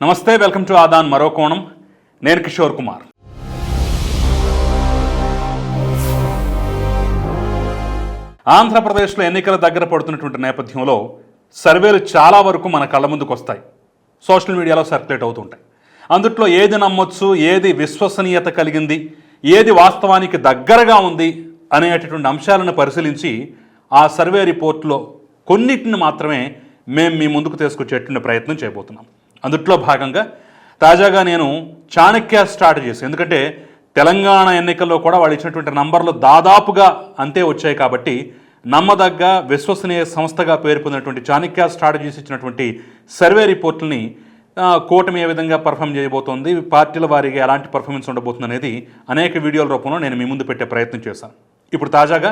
నమస్తే welcome to Aadan మరో కోణం. నేను కిషోర్ కుమార్. ఆంధ్రప్రదేశ్లో ఎన్నికల దగ్గర పడుతున్నటువంటి నేపథ్యంలో సర్వేలు చాలా వరకు మన కళ్ళ ముందుకు వస్తాయి. సోషల్ మీడియాలో సర్క్యులేట్ అవుతుంటాయి. అందుట్లో ఏది నమ్మొచ్చు ఏది విశ్వసనీయత కలిగింది ఏది వాస్తవానికి దగ్గరగా ఉంది అనేటటువంటి అంశాలను పరిశీలించి ఆ సర్వే రిపోర్ట్లో కొన్నిటిని మాత్రమే మేము మీ ముందుకు తీసుకొచ్చేటువంటి ప్రయత్నం చేయబోతున్నాం. అందుట్లో భాగంగా తాజాగా నేను చాణక్య స్ట్రాటజీస్ ఎందుకంటే తెలంగాణ ఎన్నికల్లో కూడా వాళ్ళు ఇచ్చినటువంటి నంబర్లు దాదాపుగా అంతే వచ్చాయి కాబట్టి నమ్మదగ్గ విశ్వసనీయ సంస్థగా పేరు పొందినటువంటి చాణక్య స్ట్రాటజీస్ ఇచ్చినటువంటి సర్వే రిపోర్ట్ని కూటమి ఏ విధంగా పర్ఫామ్ చేయబోతోంది పార్టీల వారికి ఎలాంటి పర్ఫార్మెన్స్ ఉండబోతుంది అనేది అనేక వీడియోల రూపంలో నేను మీ ముందు పెట్టే ప్రయత్నం చేశాను. ఇప్పుడు తాజాగా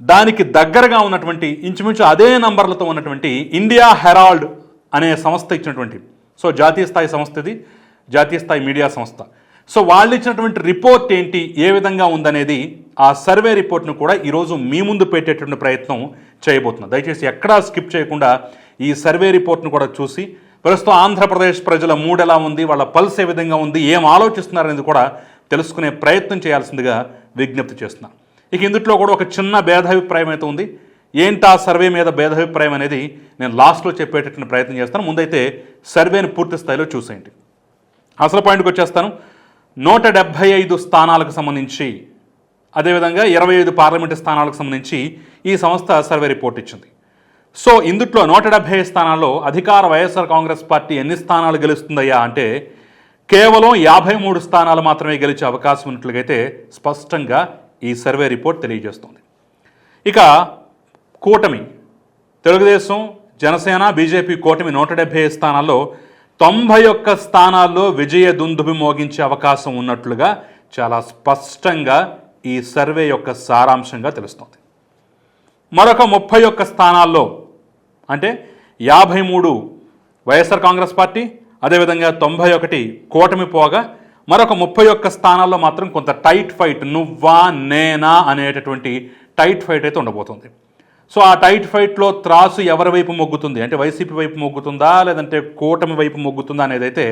దానికి దగ్గరగా ఉన్నటువంటి ఇంచుమించు అదే నంబర్లతో ఉన్నటువంటి ఇండియా హెరాల్డ్ అనే సంస్థ ఇచ్చినటువంటి సో జాతీయ స్థాయి సంస్థ ఇది జాతీయ స్థాయి మీడియా సంస్థ. సో వాళ్ళు ఇచ్చినటువంటి రిపోర్ట్ ఏంటి ఏ విధంగా ఉందనేది ఆ సర్వే రిపోర్ట్ను కూడా ఈరోజు మీ ముందు పెట్టేటువంటి ప్రయత్నం చేయబోతున్నాం దయచేసి ఎక్కడా స్కిప్ చేయకుండా ఈ సర్వే రిపోర్ట్ను కూడా చూసి ప్రస్తుతం ఆంధ్రప్రదేశ్ ప్రజల మూడ్ ఎలా ఉంది వాళ్ళ పల్స్ ఏ విధంగా ఉంది ఏం ఆలోచిస్తున్నారనేది కూడా తెలుసుకునే ప్రయత్నం చేయాల్సిందిగా విజ్ఞప్తి చేస్తున్నాను ఇక ఇందుట్లో కూడా ఒక చిన్న భేదాభిప్రాయం అయితే ఉంది. ఏంటా సర్వే మీద భేదాభిప్రాయం అనేది నేను లాస్ట్లో చెప్పేటటువంటి ప్రయత్నం చేస్తాను. ముందైతే సర్వేని పూర్తి స్థాయిలో చూసేయండి. అసలు పాయింట్కి వచ్చేస్తాను. నూట డెబ్భై ఐదు స్థానాలకు సంబంధించి అదేవిధంగా ఇరవై ఐదు పార్లమెంటు స్థానాలకు సంబంధించి ఈ సంస్థ సర్వే రిపోర్ట్ ఇచ్చింది. సో ఇందుట్లో నూట డెబ్భై ఐదు స్థానాల్లో అధికార వైఎస్ఆర్ కాంగ్రెస్ పార్టీ ఎన్ని స్థానాలు గెలుస్తుందయ్యా అంటే కేవలం యాభై మూడు స్థానాలు మాత్రమే గెలిచే అవకాశం ఉన్నట్లుగైతే స్పష్టంగా ఈ సర్వే రిపోర్ట్ తెలియజేస్తుంది. ఇక కూటమి. తెలుగుదేశం జనసేన బీజేపీ కూటమి నూట డెబ్బై స్థానాల్లో తొంభై ఒక్క స్థానాల్లో విజయ దుందుభి మోగించే అవకాశం ఉన్నట్లుగా చాలా స్పష్టంగా ఈ సర్వే యొక్క సారాంశంగా తెలుస్తుంది. మరొక ముప్పై ఒక్క స్థానాల్లో అంటే యాభై మూడు వైఎస్ఆర్ కాంగ్రెస్ పార్టీ అదేవిధంగా తొంభై ఒకటి కూటమి పోగా మరొక ముప్పై ఒక్క స్థానాల్లో మాత్రం కొంత టైట్ ఫైట్ నువ్వా నేనా అనేటటువంటి టైట్ ఫైట్ అయితే ఉండబోతుంది. సో ఆ టైట్ ఫైట్లో త్రాసు ఎవరి వైపు మొగ్గుతుంది? అంటే వైసీపీ వైపు మొగ్గుతుందా? లేదంటే కూటమి వైపు మొగ్గుతుందా అనేది అయితే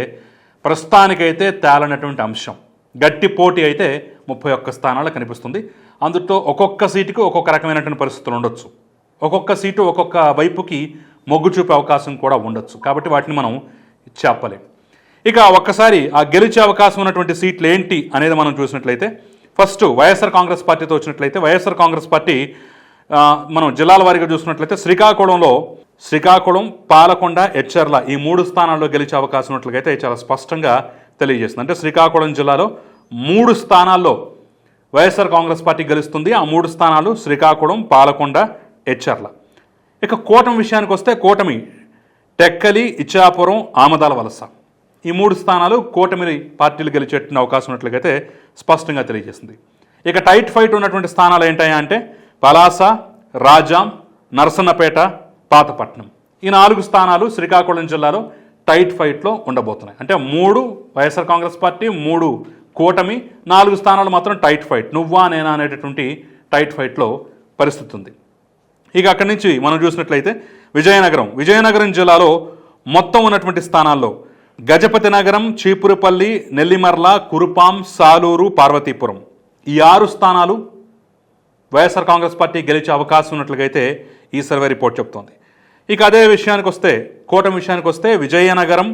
ప్రస్తుతానికైతే తేలనటువంటి అంశం. గట్టి పోటీ అయితే ముప్పై ఒక్క స్థానాలు కనిపిస్తుంది. అందులో ఒక్కొక్క సీటుకి ఒక్కొక్క రకమైనటువంటి పరిస్థితులు ఉండొచ్చు. ఒక్కొక్క సీటు ఒక్కొక్క వైపుకి మొగ్గు చూపే అవకాశం కూడా ఉండొచ్చు. కాబట్టి వాటిని మనం చెప్పలేం. ఇక ఒక్కసారి ఆ గెలిచే అవకాశం ఉన్నటువంటి సీట్లు ఏంటి అనేది మనం చూసినట్లయితే ఫస్ట్ వైఎస్ఆర్ కాంగ్రెస్ పార్టీతో వచ్చినట్లయితే వైఎస్ఆర్ కాంగ్రెస్ పార్టీ మనం జిల్లాల వారీగా చూసినట్లయితే శ్రీకాకుళంలో శ్రీకాకుళం పాలకొండ హెచ్చర్ల ఈ మూడు స్థానాల్లో గెలిచే అవకాశం ఉన్నట్లయితే చాలా స్పష్టంగా తెలియజేస్తుంది. అంటే శ్రీకాకుళం జిల్లాలో మూడు స్థానాల్లో వైఎస్ఆర్ కాంగ్రెస్ పార్టీ గెలుస్తుంది. ఆ మూడు స్థానాలు శ్రీకాకుళం పాలకొండ హెచ్చర్ల ఇక కూటమి విషయానికి వస్తే కూటమి టెక్కలి ఇచ్చాపురం ఆమదాల వలస. ఈ మూడు స్థానాలు కూటమి పార్టీలు గెలిచేట్టిన అవకాశం ఉన్నట్లయితే స్పష్టంగా తెలియజేస్తుంది. ఇక టైట్ ఫైట్ ఉన్నటువంటి స్థానాలు ఏంటయ్యా అంటే పలాస రాజాం నరసన్నపేట పాతపట్నం ఈ నాలుగు స్థానాలు శ్రీకాకుళం జిల్లాలో టైట్ ఫైట్లో ఉండబోతున్నాయి. అంటే మూడు వైఎస్ఆర్ కాంగ్రెస్ పార్టీ మూడు కూటమి నాలుగు స్థానాలు మాత్రం టైట్ ఫైట్. నువ్వా నేనా అనేటటువంటి టైట్ ఫైట్లో పరిస్థితి ఉంది. ఇక అక్కడి నుంచి మనం చూసినట్లయితే విజయనగరం. విజయనగరం జిల్లాలో మొత్తం ఉన్నటువంటి స్థానాల్లో గజపతి నగరం చీపురుపల్లి నెల్లిమర్ల కురుపాం సాలూరు పార్వతీపురం. ఈ ఆరు స్థానాలు వైఎస్ఆర్ కాంగ్రెస్ పార్టీ గెలిచే అవకాశం ఉన్నట్లుగైతే ఈ సర్వే రిపోర్ట్ చెప్తోంది. ఇక అదే విషయానికి వస్తే కూటమి విషయానికి వస్తే విజయనగరం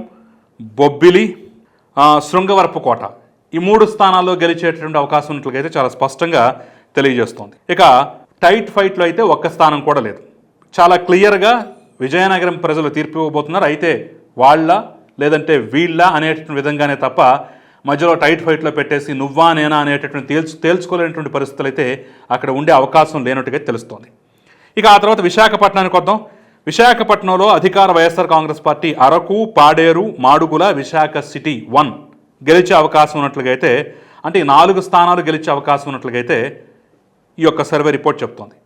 బొబ్బిలి శృంగవరపు శృంగవరపుకోట ఈ మూడు స్థానాల్లో గెలిచేటటువంటి అవకాశం ఉన్నట్లుగైతే చాలా స్పష్టంగా తెలియజేస్తోంది. ఇక టైట్ ఫైట్లో అయితే ఒక్క స్థానం కూడా లేదు. చాలా క్లియర్గా విజయనగరం ప్రజలు తీర్పు ఇవ్వబోతున్నారు. అయితే వాళ్ళ లేదంటే వీళ్ళ అనేటటువంటి విధంగానే తప్ప మధ్యలో టైట్ ఫైట్లో పెట్టేసి నువ్వా నేనా అనేటటువంటి తేల్చు తేల్చుకోలేనటువంటి పరిస్థితులు అయితే అక్కడ ఉండే అవకాశం లేనట్టుగా తెలుస్తోంది. ఇక ఆ తర్వాత విశాఖపట్నానికి వద్దాం. విశాఖపట్నంలో అధికార YSR Congress party Araku Paderu Madugula Visakha city one గెలిచే అవకాశం ఉన్నట్లుగా అయితే అంటే ఈ నాలుగు స్థానాలు గెలిచే అవకాశం ఉన్నట్లుగా అయితే ఈ యొక్క సర్వే రిపోర్ట్ చెప్తోంది.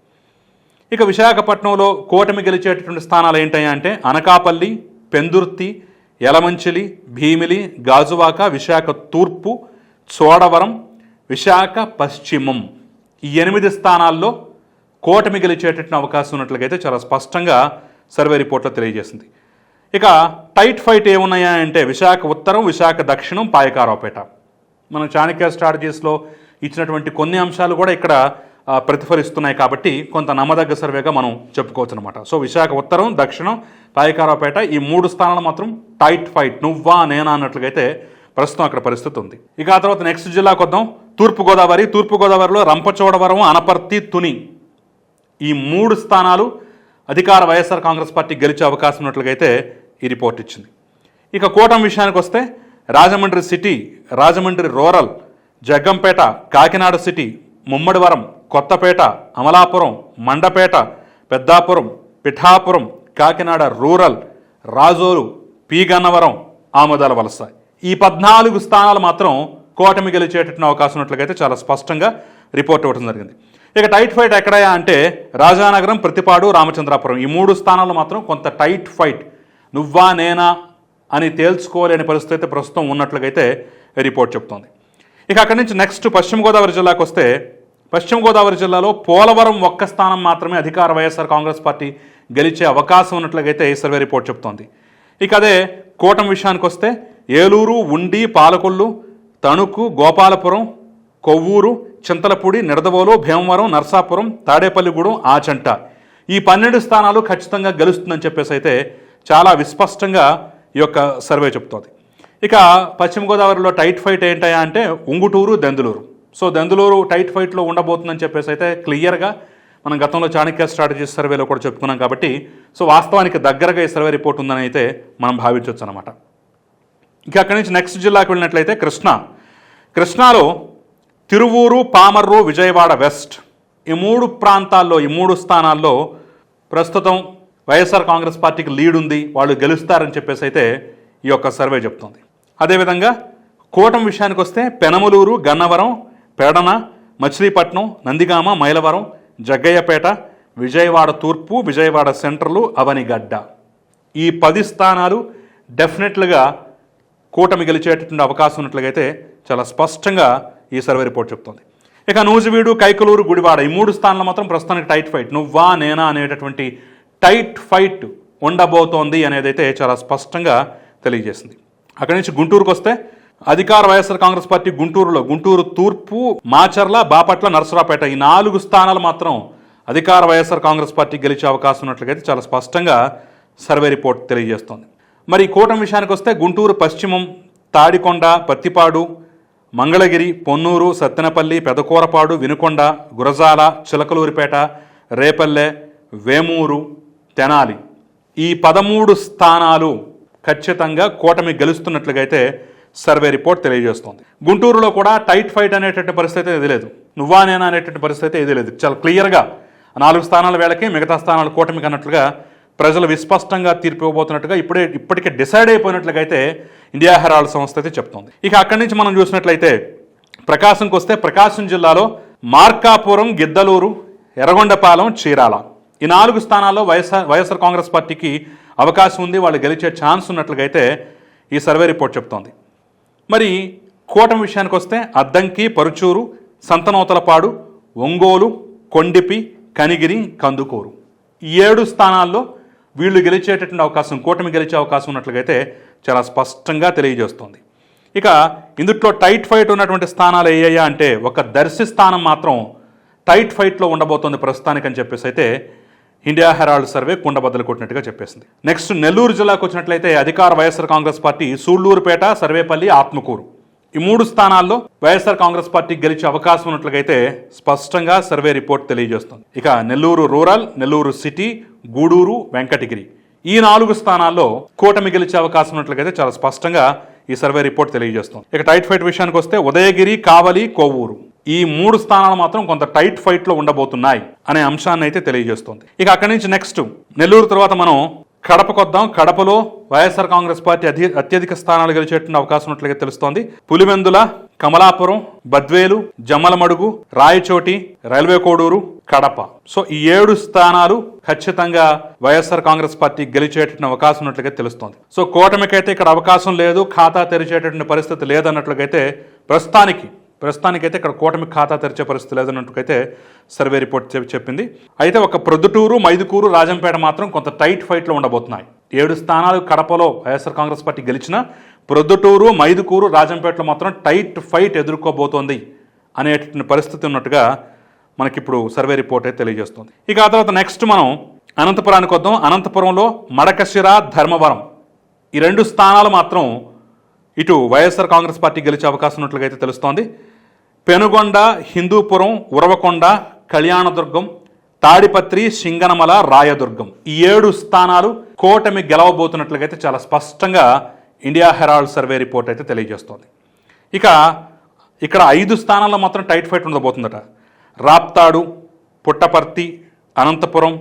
ఇక విశాఖపట్నంలో కూటమి గెలిచేటటువంటి స్థానాలు ఏంటయ్యా అంటే అనకాపల్లి పెందుర్తి యలమంచిలి భీమిలి గాజువాక విశాఖ తూర్పు చోడవరం విశాఖ పశ్చిమం. ఈ ఎనిమిది స్థానాల్లో కూటమి గెలిచేటటువంటి అవకాశం ఉన్నట్లయితే చాలా స్పష్టంగా సర్వే రిపోర్ట్లో తెలియజేసింది. ఇక టైట్ ఫైట్ ఏమున్నాయా అంటే విశాఖ ఉత్తరం విశాఖ దక్షిణం పాయకారావుపేట. మనం చాణక్య స్ట్రాటజీస్లో ఇచ్చినటువంటి కొన్ని అంశాలు కూడా ఇక్కడ ప్రతిఫలిస్తున్నాయి కాబట్టి కొంత నమ్మదగ్గ సర్వేగా మనం చెప్పుకోవచ్చు అనమాట సో విశాఖ ఉత్తరం దక్షిణం పాయకారావుపేట ఈ మూడు స్థానాలు మాత్రం టైట్ ఫైట్ నువ్వా నేనా అన్నట్లుగైతే అయితే ప్రస్తుతం అక్కడ పరిస్థితి ఉంది. ఇక ఆ తర్వాత నెక్స్ట్ జిల్లాకు వద్దాం. తూర్పుగోదావరి తూర్పుగోదావరిలో రంపచోడవరం అనపర్తి తుని ఈ మూడు స్థానాలు అధికార వైఎస్ఆర్ కాంగ్రెస్ పార్టీ గెలిచే అవకాశం ఉన్నట్లుగైతే అయితే ఈ రిపోర్ట్ ఇచ్చింది. ఇక కూటమి విషయానికి వస్తే Rajahmundry city Rajahmundry rural Jaggampeta Kakinada city Mummidivaram Kothapeta Amalapuram Mandapeta Peddapuram Pithapuram Kakinada rural Razole P Gannavaram Amadalavalasa. ఈ పద్నాలుగు స్థానాలు మాత్రం కూటమి గెలిచేటట్టు అవకాశం ఉన్నట్లుగైతే చాలా స్పష్టంగా రిపోర్ట్ ఇవ్వడం జరిగింది. ఇక టైట్ ఫైట్ ఎక్కడయా అంటే రాజానగరం ప్రతిపాడు రామచంద్రాపురం. ఈ మూడు స్థానాలు మాత్రం కొంత టైట్ ఫైట్. నువ్వా నేనా అని తేల్చుకోలేని పరిస్థితి అయితే ప్రస్తుతం ఉన్నట్లుగైతే రిపోర్ట్ చెప్తోంది. ఇక అక్కడి నుంచి నెక్స్ట్ పశ్చిమ గోదావరి జిల్లాకు వస్తే పశ్చిమ గోదావరి జిల్లాలో పోలవరం ఒక్క స్థానం మాత్రమే అధికార వైఎస్ఆర్ కాంగ్రెస్ పార్టీ గెలిచే అవకాశం ఉన్నట్లయితే ఈ సర్వే రిపోర్ట్ చెప్తోంది. ఇక అదే కూటమి విషయానికి వస్తే ఏలూరు ఉండి పాలకొల్లు తణుకు గోపాలపురం కొవ్వూరు చింతలపూడి నిడదవోలు భీమవరం నర్సాపురం తాడేపల్లిగూడెం ఆచంట. ఈ పన్నెండు స్థానాలు ఖచ్చితంగా గెలుస్తుందని చెప్పేసి అయితే చాలా విస్పష్టంగా ఈ యొక్క సర్వే చెప్తోంది. ఇక పశ్చిమ గోదావరిలో టైట్ ఫైట్ ఏంటయా అంటే ఉంగుటూరు దెందులూరు. సో దెందులూరు టైట్ ఫైట్లో ఉండబోతుందని చెప్పేసి అయితే క్లియర్గా మనం గతంలో చాణక్య స్ట్రాటజీస్ సర్వేలో కూడా చెప్పుకున్నాం కాబట్టి సో వాస్తవానికి దగ్గరగా ఈ సర్వే రిపోర్ట్ ఉందని అయితే మనం భావించవచ్చు అనమాట ఇంకా అక్కడి నుంచి నెక్స్ట్ జిల్లాకు వెళ్ళినట్లయితే కృష్ణా. కృష్ణాలో తిరువూరు పామర్రు విజయవాడ వెస్ట్ ఈ మూడు ప్రాంతాల్లో ఈ మూడు స్థానాల్లో ప్రస్తుతం వైఎస్ఆర్ కాంగ్రెస్ పార్టీకి లీడ్ ఉంది వాళ్ళు గెలుస్తారని చెప్పేసి అయితే ఈ యొక్క సర్వే చెప్తుంది. అదేవిధంగా కూటమి విషయానికి వస్తే పెనమలూరు గన్నవరం పేడన మచిలీపట్నం నందిగామ మైలవరం జగ్గయ్యపేట విజయవాడ తూర్పు విజయవాడ సెంట్రలు అవనిగడ్డ. ఈ పది స్థానాలు డెఫినెట్లుగా కూటమి గెలిచేటటువంటి అవకాశం ఉన్నట్లుగైతే చాలా స్పష్టంగా ఈ సర్వే రిపోర్ట్ చెప్తోంది. ఇక నూజివీడు కైకలూరు గుడివాడ ఈ మూడు స్థానాలు మాత్రం ప్రస్తుతానికి టైట్ ఫైట్. నువ్వా నేనా అనేటటువంటి టైట్ ఫైట్ ఉండబోతోంది అనేదైతే చాలా స్పష్టంగా తెలియజేసింది. అక్కడి నుంచి గుంటూరుకు వస్తే అధికార వైఎస్ఆర్ కాంగ్రెస్ పార్టీ గుంటూరులో గుంటూరు తూర్పు మాచర్ల బాపట్ల నరసరావుపేట ఈ నాలుగు స్థానాలు మాత్రం అధికార వైఎస్ఆర్ కాంగ్రెస్ పార్టీ గెలిచే అవకాశం ఉన్నట్లుగైతే చాలా స్పష్టంగా సర్వే రిపోర్ట్ తెలియజేస్తోంది. మరి ఈ కూటమి విషయానికి వస్తే గుంటూరు పశ్చిమం తాడికొండ పత్తిపాడు మంగళగిరి పొన్నూరు సత్తెనపల్లి పెదకూరపాడు వినుకొండ గురజాల చిలకలూరిపేట రేపల్లె వేమూరు తెనాలి. ఈ పదమూడు స్థానాలు ఖచ్చితంగా కూటమి గెలుస్తున్నట్లుగా అయితే సర్వే రిపోర్ట్ తెలియజేస్తోంది. గుంటూరులో కూడా టైట్ ఫైట్ అనేటటువంటి పరిస్థితి ఇది లేదు. నువ్వా నేనా అనేటటువంటి పరిస్థితి ఇది లేదు. చాలా క్లియర్గా నాలుగు స్థానాల వేళకి మిగతా స్థానాలు కూటమికి అన్నట్లుగా ప్రజలు విస్పష్టంగా తీర్పు ఇవ్వబోతున్నట్టుగా ఇప్పుడే ఇప్పటికే డిసైడ్ అయిపోయినట్లుగా అయితే ఇండియా హెరాల్డ్ సంస్థ అయితే చెప్తోంది. ఇక అక్కడి నుంచి మనం చూసినట్లయితే ప్రకాశంకి వస్తే ప్రకాశం జిల్లాలో మార్కాపురం గిద్దలూరు ఎర్రగొండపాలెం చీరాల ఈ నాలుగు స్థానాల్లో వైఎస్ఆర్ వైఎస్ఆర్ కాంగ్రెస్ పార్టీకి అవకాశం ఉంది. వాళ్ళు గెలిచే ఛాన్స్ ఉన్నట్లుగా అయితే ఈ సర్వే రిపోర్ట్ చెప్తోంది. మరి కూటమి విషయానికి వస్తే అద్దంకి పరుచూరు సంతనోతలపాడు ఒంగోలు కొండిపి కనిగిరి కందుకూరు. ఈ ఏడు స్థానాల్లో వీళ్ళు గెలిచేటటువంటి అవకాశం కూటమి గెలిచే అవకాశం ఉన్నట్లుగా అయితే చాలా స్పష్టంగా తెలియజేస్తుంది. ఇక ఇందుట్లో టైట్ ఫైట్ ఉన్నటువంటి స్థానాలు ఏయ్యా అంటే ఒక దర్శి స్థానం మాత్రం టైట్ ఫైట్లో ఉండబోతోంది ప్రస్తుతానికి అని చెప్పేసి అయితే ఇండియా హెరాల్డ్ సర్వే కుండబద్దలు కొట్టినట్టుగా చెప్పేసింది. నెక్స్ట్ నెల్లూరు జిల్లాకు వచ్చినట్లయితే అధికార వైఎస్ఆర్ కాంగ్రెస్ పార్టీ సూళ్ళూరుపేట సర్వేపల్లి ఆత్మకూరు. ఈ మూడు స్థానాల్లో వైఎస్ఆర్ కాంగ్రెస్ పార్టీ గెలిచే అవకాశం ఉన్నట్లుగైతే స్పష్టంగా సర్వే రిపోర్ట్ తెలియజేస్తుంది. ఇక నెల్లూరు రూరల్ నెల్లూరు సిటీ గూడూరు వెంకటగిరి. ఈ నాలుగు స్థానాల్లో కూటమి గెలిచే అవకాశం ఉన్నట్లుగైతే చాలా స్పష్టంగా ఈ సర్వే రిపోర్ట్ తెలియజేస్తుంది. ఇక టైట్ ఫైట్ విషయానికి వస్తే ఉదయగిరి కావలి కోవూరు. ఈ మూడు స్థానాలు మాత్రం కొంత టైట్ ఫైట్లో ఉండబోతున్నాయి అనే అంశాన్ని అయితే తెలియజేస్తుంది. ఇక అక్కడి నుంచి నెక్స్ట్ నెల్లూరు తర్వాత మనం కడపకొద్దాం కడపలో వైఎస్ఆర్ కాంగ్రెస్ పార్టీ అధి అత్యధిక స్థానాలు గెలిచేటువంటి అవకాశం ఉన్నట్లుగా తెలుస్తోంది. పులివెందుల కమలాపురం బద్వేలు జమ్మలమడుగు రాయచోటి రైల్వే కోడూరు కడప. సో ఈ ఏడు స్థానాలు ఖచ్చితంగా వైఎస్ఆర్ కాంగ్రెస్ పార్టీ గెలిచేటటువంటి అవకాశం ఉన్నట్లుగా తెలుస్తోంది. సో కూటమికైతే ఇక్కడ అవకాశం లేదు ఖాతా తెరిచేటటువంటి పరిస్థితి లేదన్నట్లుగైతే ప్రస్తుతానికి ప్రస్తుతానికైతే ఇక్కడ కూటమి ఖాతా తెరిచే పరిస్థితి లేదన్నట్టుకైతే సర్వే రిపోర్ట్ చెప్పింది. అయితే ఒక ప్రొద్దుటూరు మైదుకూరు రాజంపేట మాత్రం కొంత టైట్ ఫైట్లో ఉండబోతున్నాయి. ఏడు స్థానాలు కడపలో వైఎస్ఆర్ కాంగ్రెస్ పార్టీ గెలిచిన ప్రొద్దుటూరు మైదుకూరు రాజంపేటలో మాత్రం టైట్ ఫైట్ ఎదుర్కోబోతోంది అనేటువంటి పరిస్థితి ఉన్నట్టుగా మనకిప్పుడు సర్వే రిపోర్ట్ అయితే తెలియజేస్తుంది. ఇక ఆ తర్వాత నెక్స్ట్ మనం అనంతపురానికి వద్దాం. అనంతపురంలో మడకశిర ధర్మవరం ఈ రెండు స్థానాలు మాత్రం ఇటు వైఎస్ఆర్ కాంగ్రెస్ పార్టీ గెలిచే అవకాశం ఉన్నట్లుగా అయితే తెలుస్తోంది. పెనుగొండ హిందూపురం ఉరవకొండ కళ్యాణదుర్గం తాడిపత్రి సింగనమల రాయదుర్గం ఈ ఏడు స్థానాలు కూటమి గెలవబోతున్నట్లుగా అయితే చాలా స్పష్టంగా ఇండియా హెరాల్డ్ సర్వే రిపోర్ట్ అయితే తెలియజేస్తోంది. ఇక ఇక్కడ ఐదు స్థానాల్లో మాత్రం టైట్ ఫైట్ ఉండబోతుందట. రాప్తాడు పుట్టపర్తి అనంతపురం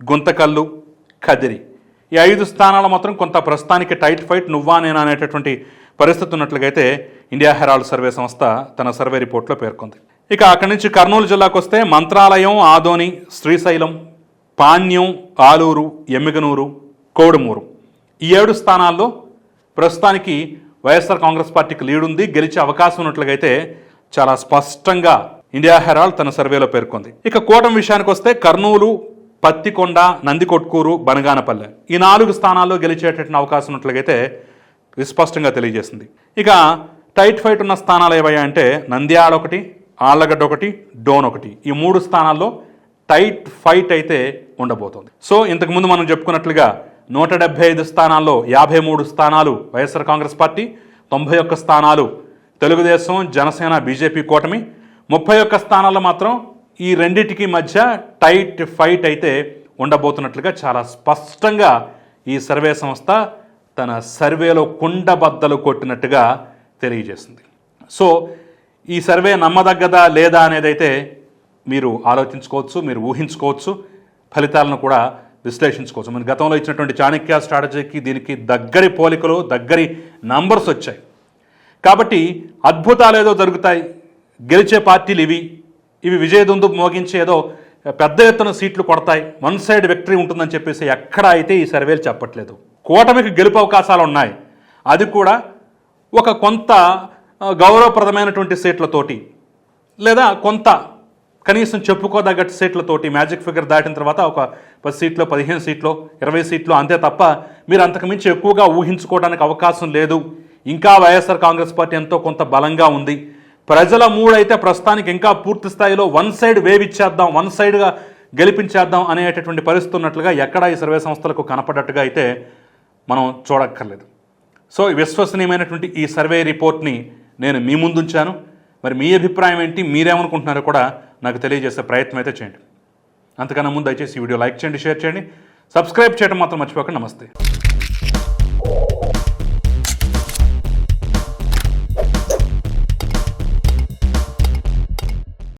గుంతకల్లు కదిరి. ఈ ఐదు స్థానాలు మాత్రం కొంత ప్రస్తుతానికి టైట్ ఫైట్ నువ్వా నేనా అనేటటువంటి పరిస్థితి ఉన్నట్లుగైతే ఇండియా హెరాల్డ్ సర్వే సంస్థ తన సర్వే రిపోర్ట్లో పేర్కొంది. ఇక అక్కడి నుంచి కర్నూలు జిల్లాకు వస్తే మంత్రాలయం ఆదోని శ్రీశైలం పాణ్యం ఆలూరు ఎమ్మిగనూరు కోడుమూరు. ఈ ఏడు స్థానాల్లో ప్రస్తుతానికి వైఎస్ఆర్ కాంగ్రెస్ పార్టీకి లీడ్ ఉంది. గెలిచే అవకాశం ఉన్నట్లుగైతే అయితే చాలా స్పష్టంగా ఇండియా హెరాల్డ్ తన సర్వేలో పేర్కొంది. ఇక కూటమి విషయానికి వస్తే కర్నూలు పత్తికొండ నందికొట్కూరు బనగానపల్లె. ఈ నాలుగు స్థానాల్లో గెలిచేటటువంటి అవకాశం ఉన్నట్లుగైతే విస్పష్టంగా తెలియజేసింది. ఇక టైట్ ఫైట్ ఉన్న స్థానాలు ఏవయ్యా అంటే నంద్యాల ఒకటి ఆళ్ళగడ్డ ఒకటి డోన్ ఒకటి. ఈ మూడు స్థానాల్లో టైట్ ఫైట్ అయితే ఉండబోతోంది. సో ఇంతకుముందు మనం చెప్పుకున్నట్లుగా నూట డెబ్బై ఐదు స్థానాల్లో యాభై మూడు స్థానాలు వైఎస్ఆర్ కాంగ్రెస్ పార్టీ తొంభై ఒక్క స్థానాలు తెలుగుదేశం జనసేన బీజేపీ కూటమి. ముప్పై ఒక్క స్థానాల్లో మాత్రం ఈ రెండింటికి మధ్య టైట్ ఫైట్ అయితే ఉండబోతున్నట్లుగా చాలా స్పష్టంగా ఈ సర్వే సంస్థ తన సర్వేలో కుండబద్దలు కొట్టినట్టుగా తెలియజేసింది సో ఈ సర్వే నమ్మదగ్గదా లేదా అనేది అయితే మీరు ఆలోచించుకోవచ్చు మీరు ఊహించుకోవచ్చు ఫలితాలను కూడా విశ్లేషించుకోవచ్చు. మన గతంలో ఇచ్చినటువంటి చాణక్య స్ట్రాటజీకి దీనికి దగ్గరి పోలికలు దగ్గరి నంబర్స్ వచ్చాయి. కాబట్టి అద్భుతాలు ఏదో జరుగుతాయి. గెలిచే పార్టీలు ఇవి. ఇవి విజయదుందు మోగించి ఏదో పెద్ద ఎత్తున సీట్లు కొడతాయి. వన్ సైడ్ విక్టరీ ఉంటుందని చెప్పేసి ఎక్కడ అయితే ఈ సర్వేలు చెప్పట్లేదు. కూటమికి గెలుపు అవకాశాలు ఉన్నాయి అది కూడా ఒక కొంత గౌరవప్రదమైనటువంటి సీట్లతోటి లేదా కొంత కనీసం చెప్పుకోదగ్గ సీట్లతోటి మ్యాజిక్ ఫిగర్ దాటిన తర్వాత ఒక పది సీట్లో పదిహేను సీట్లో ఇరవై సీట్లో అంతే తప్ప మీరు అంతకుమించి ఎక్కువగా ఊహించుకోవడానికి అవకాశం లేదు. ఇంకా వైఎస్ఆర్ కాంగ్రెస్ పార్టీ ఎంతో కొంత బలంగా ఉంది. ప్రజల మూడైతే ప్రస్తుతానికి ఇంకా పూర్తి స్థాయిలో వన్ సైడ్ వేవ్ ఇచ్చేద్దాం వన్ సైడ్గా గెలిపించేద్దాం అనేటటువంటి పరిస్థితి ఉన్నట్లుగా ఎక్కడా ఈ సర్వే సంస్థలకు కనపడట్టుగా అయితే మనం చూడక్కర్లేదు. సో ఈ విశ్వసనీయమైనటువంటి ఈ సర్వే రిపోర్ట్ని నేను మీ ముందుంచాను. మరి మీ అభిప్రాయం ఏంటి? మీరేమనుకుంటున్నారో కూడా నాకు తెలియజేసే ప్రయత్నం అయితే చేయండి. అంతకన్నా ముందు దయచేసి ఈ వీడియో లైక్ చేయండి షేర్ చేయండి. సబ్స్క్రైబ్ చేయడం మాత్రం మర్చిపోకండి. నమస్తే.